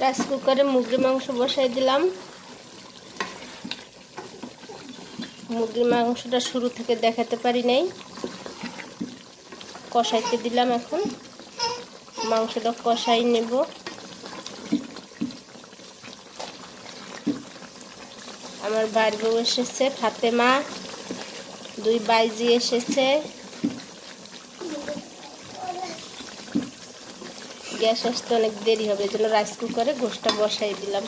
Rice কুকারে মুরগির মাংস বসাই দিলাম। মুরগির মাংসটা শুরু থেকে দেখাতে পারি নাই। কষাইতে দিলাম এখন। মাংসটা কষাই নেব। আমার বাড়ি বউ এসেছে, ফাতেমা। দুই বাইজি এসেছে। গ্যাস আসতে অনেক দেরি হবে, এই জন্য রাইস কুকারে গোষ্ঠটা বসাই দিলাম।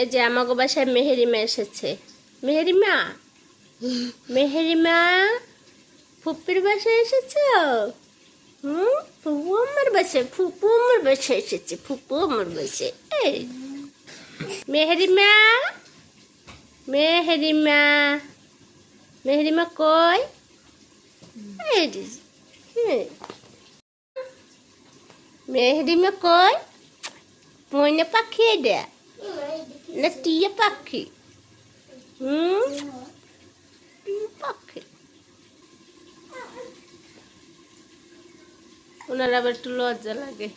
এই যে আমাগো বাসায় মেহেরিমা এসেছে। মেহেরিমা? মেহেরিমা ফুপির বাসায় এসেছ? হুম? ফুপু আমার বাসায়, ফুপু আমার বাসায় এসেছে, ফুপু আমার বাসায়। এই, মেহেরিমা মেহেরিমা। মেহেরিমা কই এই যে, হুম। মেহেরিমা কই ময়না পাখি এটা না টিয়া পাখি হুম টিয়া পাখি ওনার আবার একটু লজ্জা লাগে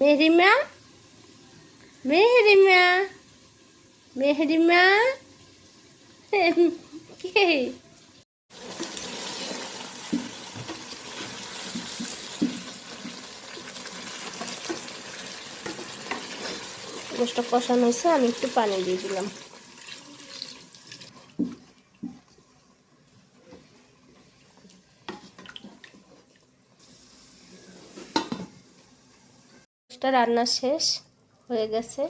মেহরিমা মেহরিমা মেহরিমা কে গোষ্ঠটা কষানো হয়েছে আমি একটু পানি দিয়ে দিলাম। রান্না শেষ হয়ে গেছে।